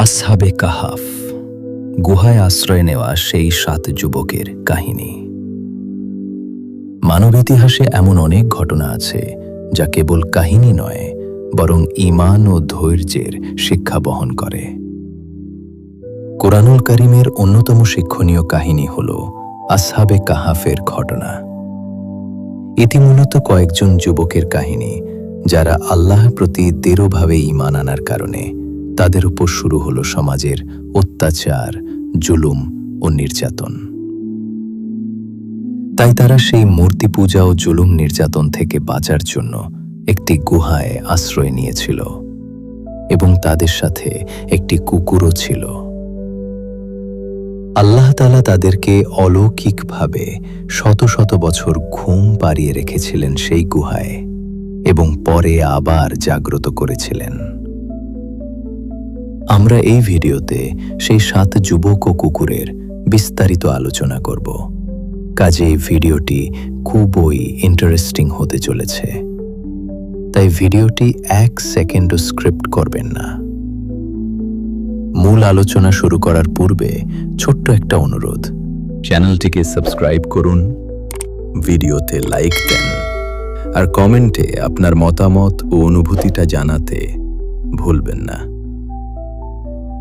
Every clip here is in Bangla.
আসহাবে কাহাফ, গুহায় আশ্রয় নেওয়া সেই সাত যুবকের কাহিনী। মানব ইতিহাসে এমন অনেক ঘটনা আছে যা কেবল কাহিনী নয়, বরং ঈমান ও ধৈর্যের শিক্ষা বহন করে। কোরআনুল করিমের অন্যতম শিক্ষণীয় কাহিনী হল আসহাবে কাহাফের ঘটনা। এটি মূলত কয়েকজন যুবকের কাহিনী, যারা আল্লাহ প্রতি দৃঢ়ভাবে ঈমান আনার কারণে তাদের উপর শুরু হলো সমাজের অত্যাচার, জুলুম ও নির্যাতন। তাই তারা সেই মূর্তি পূজা ও জুলুম নির্যাতন থেকে বাঁচার জন্য একটি গুহায় আশ্রয় নিয়েছিল এবং তাদের সাথে একটি কুকুরও ছিল। আল্লাহ তালা তাদেরকে অলৌকিকভাবে শত শত বছর ঘুম পাড়িয়ে রেখেছিলেন সেই গুহায় এবং পরে আবার জাগ্রত করেছিলেন। আমরা এই ভিডিওতে সেই সাত যুবক ও কুকুরের বিস্তারিত আলোচনা করব। কাজে এই ভিডিওটি খুবই ইন্টারেস্টিং হতে চলেছে। তাই ভিডিওটি এক সেকেন্ডও স্ক্রিপ্ট করবেন না। মূল আলোচনা শুরু করার পূর্বে ছোট্ট একটা অনুরোধ। চ্যানেলটিকে সাবস্ক্রাইব করুন, ভিডিওতে লাইক দেন, আর কমেন্টে আপনার মতামত ও অনুভূতিটা জানাতে ভুলবেন না।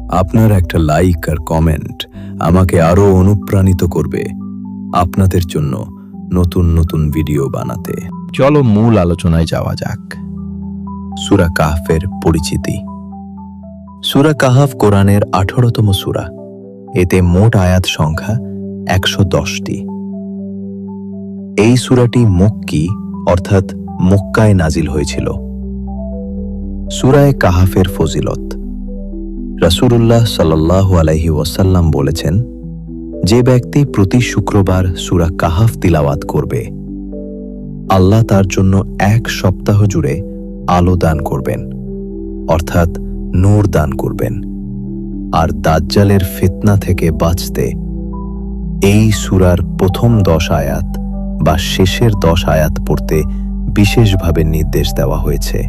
আপনার একটা লাইক আর কমেন্ট আমাকে আরও অনুপ্রাণিত করবে আপনাদের জন্য নতুন নতুন ভিডিও বানাতে। চলো মূল আলোচনায় যাওয়া যাক। সুরা কাহফের পরিচিতি। সুরা কাহাফ কোরআনের আঠারোতম সুরা। এতে মোট আয়াত সংখ্যা একশো দশটি। এই সুরাটি মক্কি, অর্থাৎ মক্কায় নাজিল হয়েছিল। সুরায় কাহাফের ফজিলত। রাসূলুল্লাহ সাল্লাহ আলাইহি ওয়াসাল্লাম বলেছেন, যে ব্যক্তি প্রতি শুক্রবার সুরা কাহাফ তিলাওয়াত করবে, আল্লাহ তার জন্য এক সপ্তাহ জুড়ে আলো দান করবেন, অর্থাৎ নূর দান করবেন। আর দাজ্জালের ফিতনা থেকে বাঁচতে এই সুরার প্রথম দশ আয়াত বা শেষের দশ আয়াত পড়তে বিশেষভাবে নির্দেশ দেওয়া হয়েছে।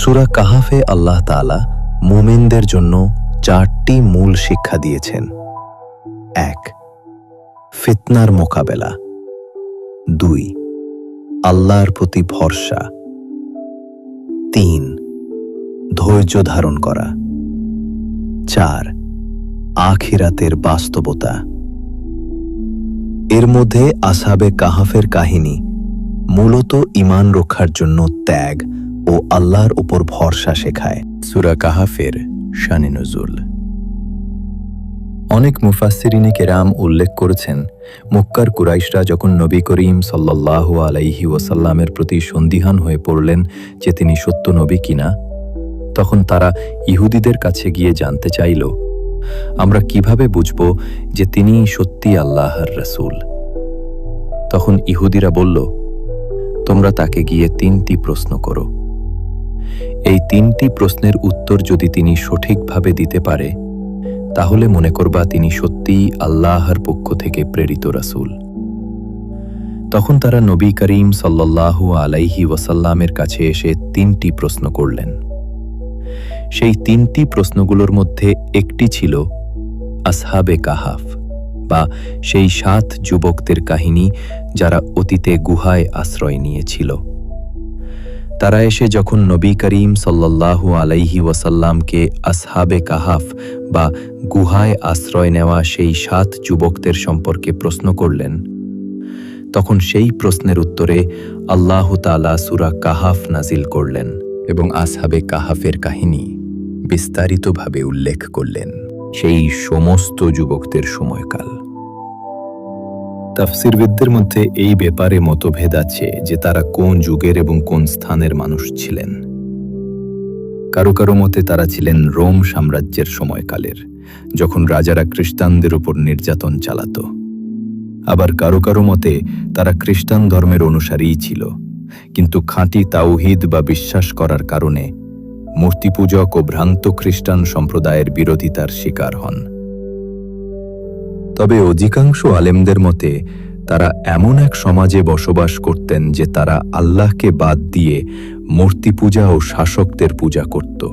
সুরা কাহাফে আল্লাহ তাআলা মুমিনদের জন্য চারটি মূল শিক্ষা দিয়েছেন। এক, ফিতনার মোকাবেলা। দুই, আল্লাহর প্রতি ভরসা। তিন, ধৈর্য ধারণ করা। চার, আখিরাতের বাস্তবতা। এর মধ্যে আসাবে কাহাফের কাহিনী মূলত ইমান রক্ষার জন্য ত্যাগ ও আল্লাহর উপর ভরসা শেখায়। সুরা কাহাফের শানে নজুল অনেক মুফাসিরিনে কেরাম উল্লেখ করেছেন, মুক্কার কুরাইশরা যখন নবী করিম সাল্লাহ আলাইহি ওয়াসাল্লামের প্রতি সন্দিহান হয়ে পড়লেন যে তিনি সত্য নবী কিনা, তখন তারা ইহুদিদের কাছে গিয়ে জানতে চাইল, আমরা কীভাবে বুঝব যে তিনি সত্যি আল্লাহর রসুল? তখন ইহুদিরা বলল, তোমরা তাকে গিয়ে তিনটি প্রশ্ন করো। এই তিনটি প্রশ্নের উত্তর যদি তিনি সঠিকভাবে দিতে পারে, তাহলে মনে করবা তিনি সত্যিই আল্লাহর পক্ষ থেকে প্রেরিত রাসূল। তখন তারা নবী করিম সাল্লাল্লাহু আলাইহি ওয়াসাল্লামের কাছে এসে তিনটি প্রশ্ন করলেন। সেই তিনটি প্রশ্নগুলোর মধ্যে একটি ছিল, আসহাবে কাহাফ বা সেই সাত যুবকদের কাহিনী যারা অতীতে গুহায় আশ্রয় নিয়েছিল। তারা এসে যখন নবী করিম সাল্লাল্লাহু আলাইহি ওয়াসাল্লামকে আসহাবে কাহাফ বা গুহায় আশ্রয় নেওয়া সেই সাত যুবকদের সম্পর্কে প্রশ্ন করলেন, তখন সেই প্রশ্নের উত্তরে আল্লাহ তালা সুরা কাহাফ নাজিল করলেন এবং আসহাবে কাহাফের কাহিনী বিস্তারিতভাবে উল্লেখ করলেন। সেই সমস্ত যুবকদের সময়কাল। তাফসিরবিদদের মধ্যে এই ব্যাপারে মতভেদ আছে যে তারা কোন যুগের এবং কোন স্থানের মানুষ ছিলেন। কারও কারও মতে তারা ছিলেন রোম সাম্রাজ্যের সময়কালের, যখন রাজারা খ্রিস্টানদের উপর নির্যাতন চালাত। আবার কারও কারও মতে তারা খ্রিস্টান ধর্মের অনুসারীই ছিল। কিন্তু খাঁটি তাওহিদ বা বিশ্বাস করার কারণে মূর্তিপূজক ও ভ্রান্ত খ্রিস্টান সম্প্রদায়ের বিরোধিতার শিকার হন। তবে অধিকাংশ আলেমদের মতে, তারা এমন এক সমাজে বসবাস করতেন যে তারা আল্লাহকে বাদ দিয়ে মূর্তি পূজা ও শাসকদের পূজা করত।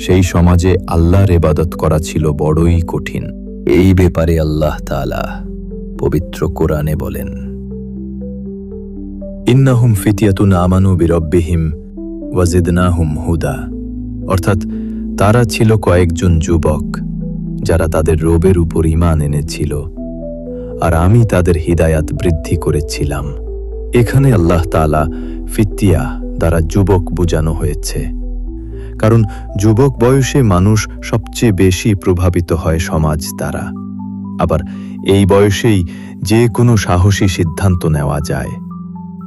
সেই সমাজে আল্লাহর এবাদত করা ছিল বড়ই কঠিন। এই ব্যাপারে আল্লাহ তাআলা পবিত্র কোরআনে বলেন, ইন্নাহুম ফিতিয়াতুন আমানু বিরব্বিহিম ওয়াজিদনাহুম হুদা। অর্থাৎ তারা ছিল কয়েকজন যুবক। যারা তাদের রোবের উপর ইমান এনেছিল, আর আমি তাদের হিদায়াত বৃদ্ধি করেছিলাম। এখানে আল্লাহ তাআলা ফিতিয়া দ্বারা যুবক বোঝানো হয়েছে। কারণ যুবক বয়সে মানুষ সবচেয়ে বেশি প্রভাবিত হয় সমাজ দ্বারা। আবার এই বয়সেই যে কোনো সাহসী সিদ্ধান্ত নেওয়া যায়।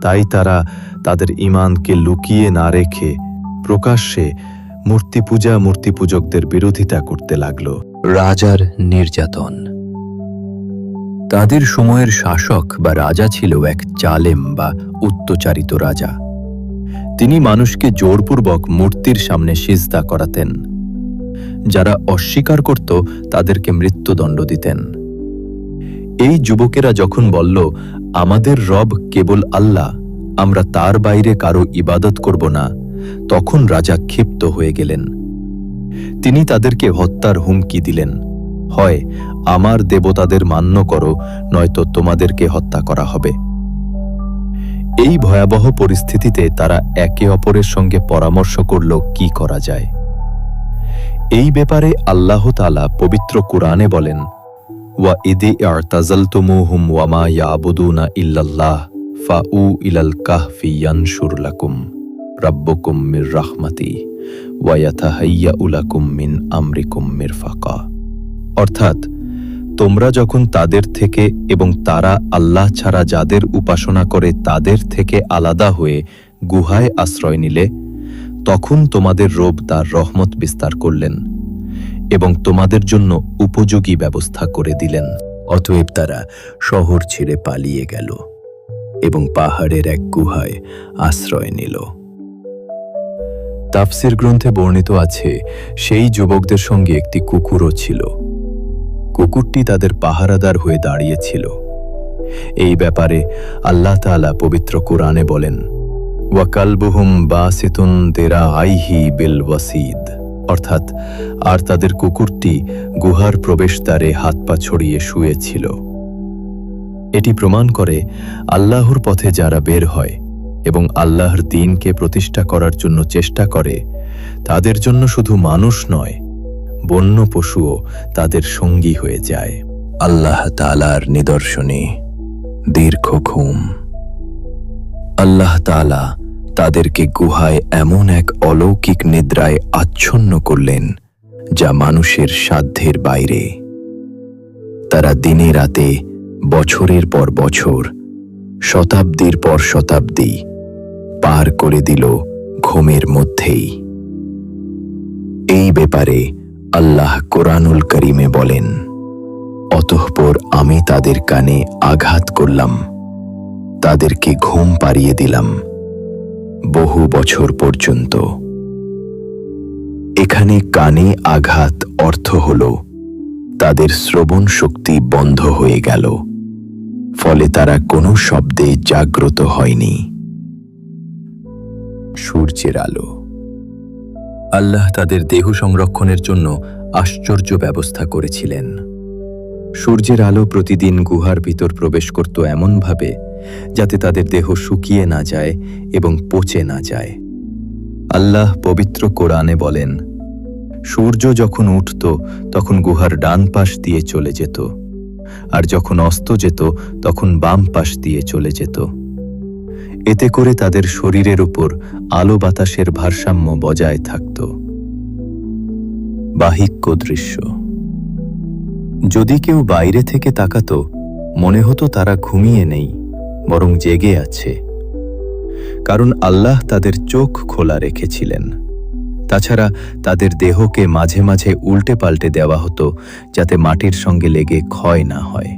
তাই তারা তাদের ইমানকে লুকিয়ে না রেখে প্রকাশ্যে মূর্তি পূজা মূর্তি পূজকদের বিরোধিতা করতে লাগল রাজার নির্যাতন। তাদের সময়ের শাসক বা রাজা ছিল এক চালেম বা উত্তচারিত রাজা। তিনি মানুষকে জোরপূর্বক মূর্তির সামনে সিজদা করাতেন। যারা অস্বীকার করত, তাদেরকে মৃত্যুদণ্ড দিতেন। এই যুবকেরা যখন বলল, আমাদের রব কেবল আল্লাহ, আমরা তার বাইরে কারও ইবাদত করব না তখন রাজা ক্ষিপ্ত হয়ে গেলেন। তিনি তাদেরকে হত্যার হুমকি দিলেন। হয়, আমার দেবতাদের মান্য করো, নয়তো তোমাদেরকে হত্যা করা হবে। এই ভয়াবহ পরিস্থিতিতে তারা একে অপরের সঙ্গে পরামর্শ করল, কি করা যায়? এই ব্যাপারে আল্লাহ তালা পবিত্র কুরআনে বলেন, ওয়া ইদি আরতাজালতুমুহুম ওয়ামা ইয়াবুদুনা ইল্লাল্লাহ, ফাউ ইলাল কাহফি ইয়ানশুর লাকুম। রাব্বুকুম মির রাহমাতি ওয়া ইয়াতাহাইয়াউ লাকুম মিন আমরিকুম মিরফাকা অর্থাৎ, তোমরা যখন তাদের থেকে এবং তারা আল্লাহ ছাড়া যাদের উপাসনা করে তাদের থেকে আলাদা হয়ে গুহায় আশ্রয় নিলে, তখন তোমাদের রোব তার রহমত বিস্তার করলেন এবং তোমাদের জন্য উপযোগী ব্যবস্থা করে দিলেন। অতএব তারা শহর ছেড়ে পালিয়ে গেল এবং পাহাড়ের এক গুহায় আশ্রয় নিল। তাফসির গ্রন্থে বর্ণিত আছে, সেই যুবকদের সঙ্গে একটি কুকুরও ছিল। কুকুরটি তাদের পাহারাদার হয়ে দাঁড়িয়েছিল। এই ব্যাপারে আল্লাহ তাআলা পবিত্র কোরআনে বলেন, ওয়াকালবুহুম বাসিতুন দেরা আইহি বিল ওয়াসিদ। অর্থাৎ, আর তাদের কুকুরটি গুহার প্রবেশদ্বারে হাত পা ছড়িয়ে শুয়েছিল। এটি প্রমাণ করে আল্লাহর পথে যারা বের হয় এবং আল্লাহর দিনকে প্রতিষ্ঠা করার জন্য চেষ্টা করে, তাদের জন্য শুধু মানুষ নয়, বন্য পশুও তাদের সঙ্গী হয়ে যায়। আল্লাহ তালার নিদর্শনে দীর্ঘ ঘুম। আল্লাহ তালা তাদেরকে গুহায় এমন এক অলৌকিক নিদ্রায় আচ্ছন্ন করলেন, যা মানুষের সাধ্যের বাইরে। তারা দিনে রাতে, বছরের পর বছর, শতাব্দীর পর শতাব্দী পার করে দিল ঘুমের মধ্যেই। এই ব্যাপারে আল্লাহ কোরআনুল করিমে বলেন, অতঃপর আমি তাদের কানে আঘাত করলাম, তাদেরকে ঘুম পাড়িয়ে দিলাম, বহু বছর পর্যন্ত। এখানে কানে আঘাত অর্থ হল, তাদের শ্রবণ শক্তি বন্ধ হয়ে গেল, ফলে তারা কোনো শব্দে জাগ্রত হয়নি। সূর্যের আলো। আল্লাহ তাদের দেহ সংরক্ষণের জন্য আশ্চর্য ব্যবস্থা করেছিলেন। সূর্যের আলো প্রতিদিন গুহার ভিতর প্রবেশ করত এমনভাবে যাতে তাদের দেহ শুকিয়ে না যায় এবং পচে না যায়। আল্লাহ পবিত্র কোরআনে বলেন, সূর্য যখন উঠত, তখন গুহার ডান পাশ দিয়ে চলে যেত, আর যখন অস্ত যেত, তখন বাম পাশ দিয়ে চলে যেত। এতে করে তাদের শরীরের উপর আলো বাতাসের ভারসাম্য বজায় থাকত। বাহিক্য দৃশ্য। যদি কেউ বাইরে থেকে তাকাত, মনে হতো তারা ঘুমিয়ে নেই, বরং জেগে আছে। কারণ আল্লাহ তাদের চোখ খোলা রেখেছিলেন। তাছাড়া তাদের দেহকে মাঝে মাঝে উল্টে পাল্টে দেওয়া হতো, যাতে মাটির সঙ্গে লেগে ক্ষয় না হয়।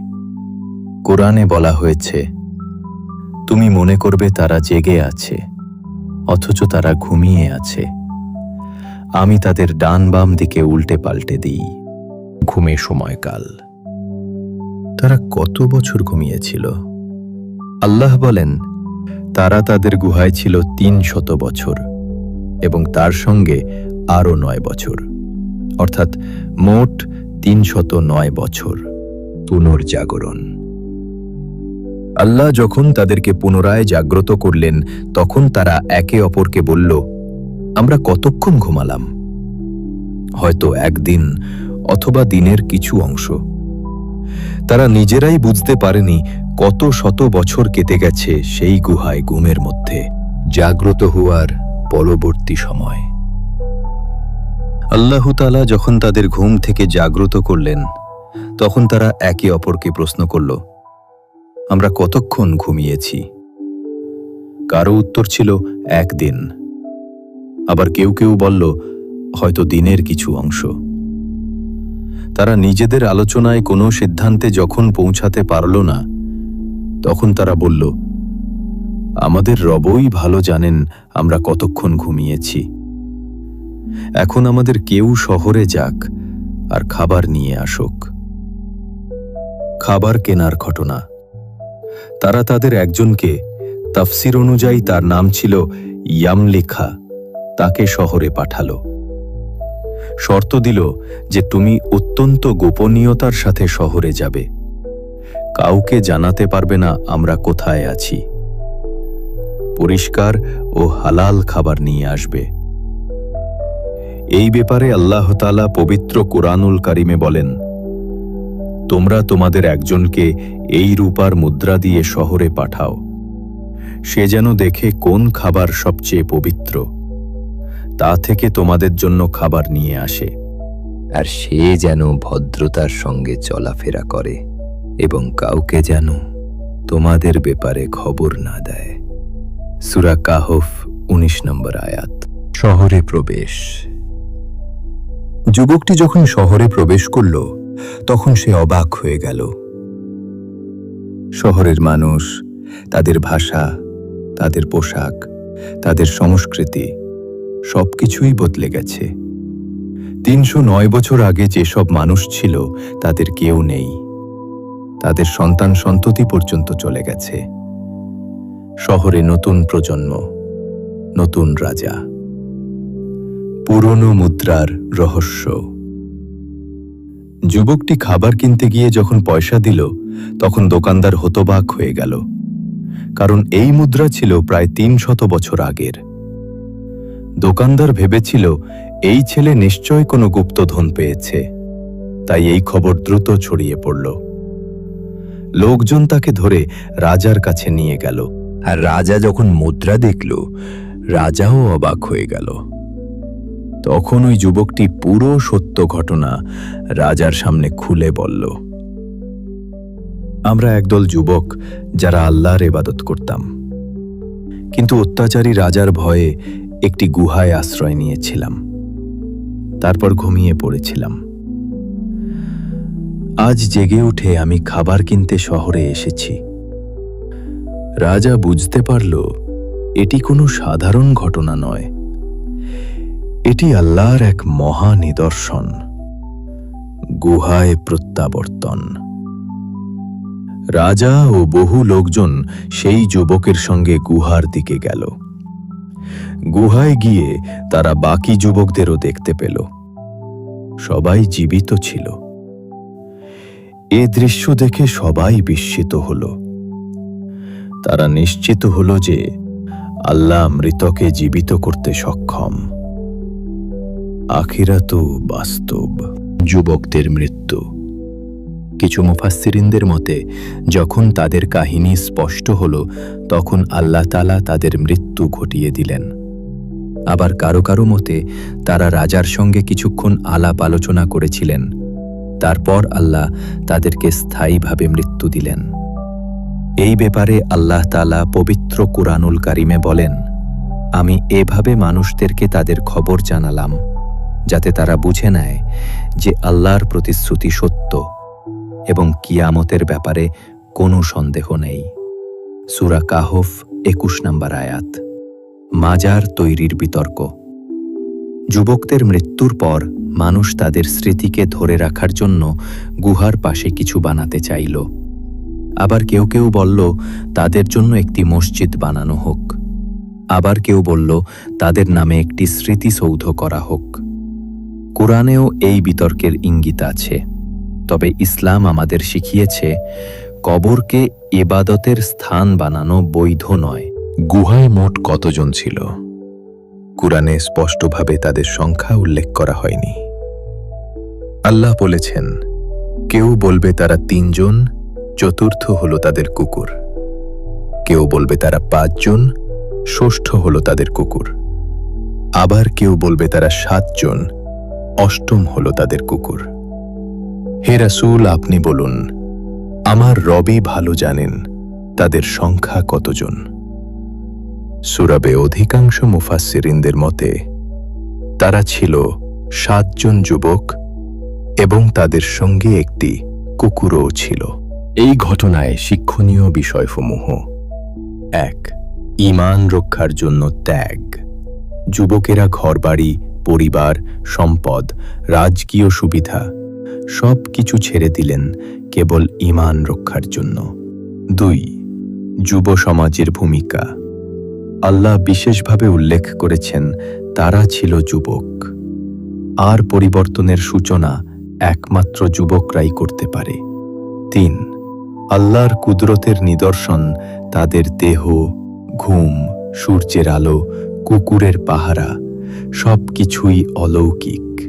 কোরআনে বলা হয়েছে তুমি মনে করবে তারা জেগে আছে, অথচ তারা ঘুমিয়ে আছে। আমি তাদের ডান বাম দিকে উল্টে পাল্টে দিই। ঘুমে সময়কাল। তারা কত বছর ঘুমিয়েছিল? আল্লাহ বলেন, তারা তাদের গুহায় ছিল তিন শত বছর, এবং তার সঙ্গে আরও নয় বছর। অর্থাৎ মোট তিনশত নয় বছর পুনর্জাগরণ। আল্লাহ যখন তাদেরকে পুনরায় জাগ্রত করলেন, তখন তারা একে অপরকে বলল, আমরা কতক্ষণ ঘুমালাম? হয়তো একদিন অথবা দিনের কিছু অংশ। তারা নিজেরাই বুঝতে পারেনি কত শত বছর কেটে গেছে সেই গুহায় ঘুমের মধ্যে, জাগ্রত হওয়ার পরবর্তী সময়। আল্লাহতালা যখন তাদের ঘুম থেকে জাগ্রত করলেন, তখন তারা একে অপরকে প্রশ্ন করল আমরা কতক্ষণ ঘুমিয়েছি? কারও উত্তর ছিল, একদিন। আবার কেউ কেউ বলল, হয়তো দিনের কিছু অংশ। তারা নিজেদের আলোচনায় কোনো সিদ্ধান্তে যখন পৌঁছাতে পারল না, তখন তারা বলল, আমাদের রবই ভালো জানেন আমরা কতক্ষণ ঘুমিয়েছি। এখন আমাদের কেউ শহরে যাক আর খাবার নিয়ে আসুক। খাবার কেনার ঘটনা। তারা তাদের একজনকে। তাফসির অনুযায়ী তার নাম ছিল ইয়ামলিখা। তাকে শহরে পাঠালো। শর্ত দিল যে তুমি অত্যন্ত গোপনীয়তার সাথে শহরে যাবে। কাউকে জানাতে পারবে না আমরা কোথায় আছি। পরিষ্কার ও হালাল খাবার নিয়ে আসবে। এই ব্যাপারে আল্লাহ তালা পবিত্র কোরআনুল কারিমে বলেন তোমরা তোমাদের একজনকে এই রূপার মুদ্রা দিয়ে শহরে পাঠাও। সে যেন দেখে কোন খাবার সবচেয়ে পবিত্র। তা থেকে তোমাদের জন্য খাবার নিয়ে আসে। আর সে যেন ভদ্রতার সঙ্গে চলাফেরা করে এবং কাউকে যেন তোমাদের ব্যাপারে খবর না দেয়। সুরা কাহফ ১৯ নম্বর আয়াত। শহরে প্রবেশ। যুবকটি যখন শহরে প্রবেশ করল তখন সে অবাক হয়ে গেল। শহরের মানুষ, তাদের ভাষা, তাদের পোশাক, তাদের সংস্কৃতি, সবকিছুই বদলে গেছে। তিনশো নয় বছর আগে যেসব মানুষ ছিল, তাদের কেউ নেই। তাদের সন্তান সন্ততি পর্যন্ত চলে গেছে। শহরে নতুন প্রজন্ম, নতুন রাজা। পুরনো মুদ্রার রহস্য। যুবকটি খাবার কিনতে গিয়ে যখন পয়সা দিল, তখন দোকানদার হতবাক হয়ে গেল। কারণ এই মুদ্রা ছিল প্রায় তিন শত বছর আগের। দোকানদার ভেবেছিল, এই ছেলে নিশ্চয় কোনো গুপ্তধন পেয়েছে। তাই এই খবর দ্রুত ছড়িয়ে পড়ল। লোকজন তাকে ধরে রাজার কাছে নিয়ে গেল। আর রাজা যখন মুদ্রা দেখল, রাজাও অবাক হয়ে গেল। তখন ওই যুবকটি পুরো সত্য ঘটনা রাজার সামনে খুলে বলল, আমরা একদল যুবক যারা আল্লাহর এবাদত করতাম। কিন্তু অত্যাচারী রাজার ভয়ে একটি গুহায় আশ্রয় নিয়েছিলাম। তারপর ঘুমিয়ে পড়েছিলাম। আজ জেগে উঠে আমি খাবার কিনতে শহরে এসেছি। রাজা বুঝতে পারল, এটি কোনো সাধারণ ঘটনা নয়। এটি আল্লাহর এক মহা নিদর্শন, গুহায় প্রত্যাবর্তন। রাজা ও বহু লোকজন সেই যুবকের সঙ্গে গুহার দিকে গেল। গুহায় গিয়ে তারা বাকি যুবকদেরও দেখতে পেল। সবাই জীবিত ছিল। এ দৃশ্য দেখে সবাই বিস্মিত হল। তারা নিশ্চিত হল যে আল্লাহ মৃতকে জীবিত করতে সক্ষম। আখিরাত বাস্তব। যুবকদের মৃত্যু। কিছু মুফাসসিরিনদের মতে, যখন তাদের কাহিনী স্পষ্ট হল, তখন আল্লাহ তালা তাদের মৃত্যু ঘটিয়ে দিলেন। আবার কারও কারও মতে, তারা রাজার সঙ্গে কিছুক্ষণ আলাপ আলোচনা করেছিলেন। তারপর আল্লাহ তাদেরকে স্থায়ীভাবে মৃত্যু দিলেন। এই ব্যাপারে আল্লাহ তালা পবিত্র কুরআনুল কারিমে বলেন, আমি এভাবে মানুষদেরকে তাদের খবর জানালাম। যাতে তারা বুঝে নেয় যে আল্লাহর প্রতিশ্রুতি সত্য এবং কিয়ামতের ব্যাপারে কোনো সন্দেহ নেই। সুরা কাহফ একুশ নম্বর আয়াত। মাজার তৈরির বিতর্ক। যুবকদের মৃত্যুর পর মানুষ তাদের স্মৃতিকে ধরে রাখার জন্য গুহার পাশে কিছু বানাতে চাইল। আবার কেউ কেউ বলল, তাদের জন্য একটি মসজিদ বানানো হোক। আবার কেউ বলল, তাদের নামে একটি স্মৃতিসৌধ করা হোক। কোরআনেও এই বিতর্কের ইঙ্গিত আছে। তবে ইসলাম আমাদের শিখিয়েছে, কবরকে এবাদতের স্থান বানানো বৈধ নয়। গুহায় মোট কতজন ছিল? কুরআনে স্পষ্টভাবে তাদের সংখ্যা উল্লেখ করা হয়নি। আল্লাহ বলেছেন, কেউ বলবে তারা তিনজন, চতুর্থ হলো তাদের কুকুর। কেউ বলবে তারা পাঁচজন, ষষ্ঠ হলো তাদের কুকুর। আবার কেউ বলবে তারা সাতজন অষ্টম হল তাদের কুকুর। হে রাসূল, আপনি বলুন, আমার রবি ভালো জানেন, তাদের সংখ্যা কতজন? সুরাবে অধিকাংশ মুফাসসিরিনদের মতে, তারা ছিল সাতজন যুবক এবং তাদের সঙ্গে একটি কুকুরও ছিল। এই ঘটনায় শিক্ষণীয় বিষয়সমূহ। এক ইমান রক্ষার জন্য ত্যাগ। যুবকেরা ঘরবাড়ি পরিবার, সম্পদ, রাজকীয় সুবিধা, সব কিছু ছেড়ে দিলেন কেবল ঈমান রক্ষার জন্য। দুই, যুব সমাজের ভূমিকা। আল্লাহ বিশেষভাবে উল্লেখ করেছেন, তারা ছিল যুবক। আর পরিবর্তনের সূচনা একমাত্র যুবকরাই করতে পারে। তিন, আল্লাহর কুদরতের নিদর্শন, তাদের দেহ, ঘুম, সূর্যের আলো, কুকুরের পাহারা সব কিছুই অলৌকিক।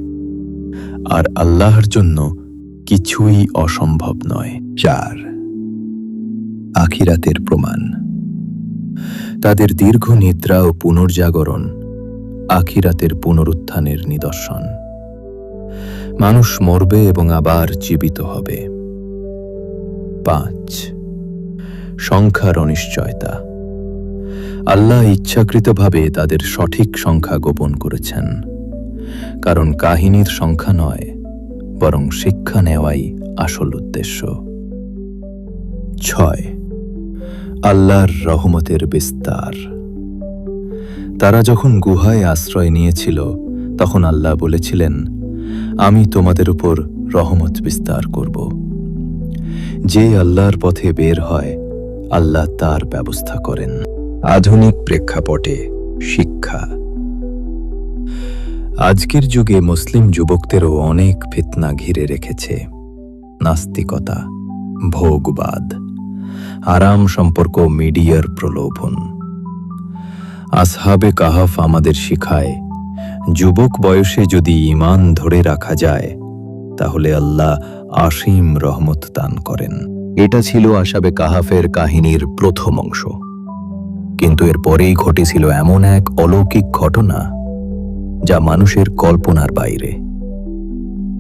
আর আল্লাহর জন্য কিছুই অসম্ভব নয়। চার, আখিরাতের প্রমাণ। তাদের দীর্ঘ নিদ্রা ও পুনর্জাগরণ আখিরাতের পুনরুত্থানের নিদর্শন। মানুষ মরবে এবং আবার জীবিত হবে। পাঁচ, সংখ্যার অনিশ্চয়তা। আল্লাহ ইচ্ছাকৃতভাবে তাদের সঠিক সংখ্যা গোপন করেছেন। কারণ কাহিনীর সংখ্যা নয়, বরং শিক্ষা নেওয়াই আসল উদ্দেশ্য। ছয়, আল্লাহর রহমতের বিস্তার। তারা যখন গুহায় আশ্রয় নিয়েছিল, তখন আল্লাহ বলেছিলেন, আমি তোমাদের উপর রহমত বিস্তার করব। যে আল্লাহর পথে বের হয়, আল্লাহ তার ব্যবস্থা করেন। আধুনিক প্রেক্ষাপটে শিক্ষা। আজকের যুগে মুসলিম যুবকদেরও অনেক ফিতনা ঘিরে রেখেছে। নাস্তিকতা, ভোগবাদ, আরাম সম্পর্ক, মিডিয়ার প্রলোভন। আসহাবে কাহাফ আমাদের শিখায়, যুবক বয়সে যদি ঈমান ধরে রাখা যায়, তাহলে আল্লাহ আসীম রহমত দান করেন। এটা ছিল আসাবে কাহাফের কাহিনীর প্রথম অংশ। কিন্তু এর পরেই ঘটেছিল এমন এক অলৌকিক ঘটনা যা মানুষের কল্পনার বাইরে।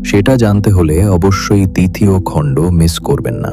সেটা জানতে হলে অবশ্যই দ্বিতীয় খণ্ড মিস করবেন না।